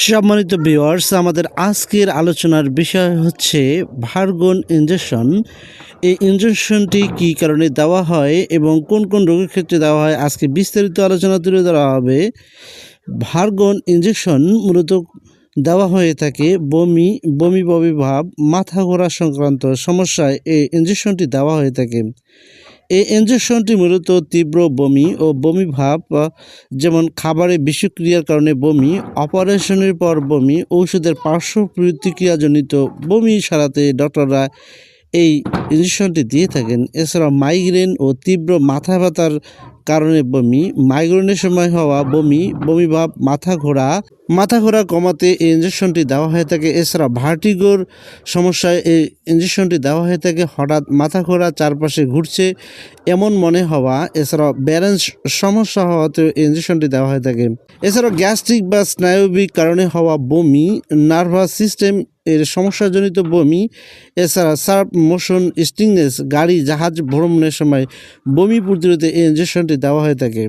সম্মানিত ভিউয়ার্স আমাদের আজকের আলোচনার বিষয় হচ্ছে ভার্গন ইঞ্জেকশন এই ইঞ্জেকশনটি কী কারণে দেওয়া হয় এবং কোন কোন রোগের ক্ষেত্রে দেওয়া হয়? আজকে বিস্তারিত আলোচনা তুলে ধরা হবে। ভার্গন ইঞ্জেকশন মূলত দেওয়া হয়ে থাকে বমি বমি বমি ভাব মাথা ঘোরা সংক্রান্ত সমস্যায় এই ইঞ্জেকশনটি দেওয়া হয়ে থাকে। এই ইনজেকশনটি মূলত তীব্র বমি ও বমি ভাব যেমন খাবারে বিষক্রিয়ার কারণে বমি অপারেশনের পর বমি, ঔষধের পার্শ্ব প্রতিক্রিয়াজনিত বমি সারাতে ডক্টররা এই ইনজেকশনটি দিয়ে থাকেন। এছাড়া মাইগ্রেন ও তীব্র মাথা ব্যথার কারণে বমি মাইগ্রেনের সময় হওয়া বমি বমি ভাব, মাথা ঘোরা। মাথা ঘোরা কমাতে এই ইঞ্জেকশনটি দেওয়া হয়ে থাকে। এছাড়া ভার্টিগোর সমস্যায় এই ইঞ্জেকশনটি দেওয়া হয়ে থাকে। হঠাৎ মাথা ঘোরা চারপাশে ঘুরছে এমন মনে হওয়া। এছাড়া ব্যালেন্স সমস্যা হওয়াতে ইঞ্জেকশনটি দেওয়া হয়ে থাকে। এছাড়া গ্যাস্ট্রিক বা স্নায়বিক কারণে হওয়া বমি নার্ভাস সিস্টেম এর সমস্যাজনিত বমি, এছাড়া সার্ফ মোশন স্টিংনেস গাড়ি, জাহাজ ভ্রমণের সময় বমি প্রতিরোধে এই ইঞ্জেকশনটি দেওয়া হয়ে থাকে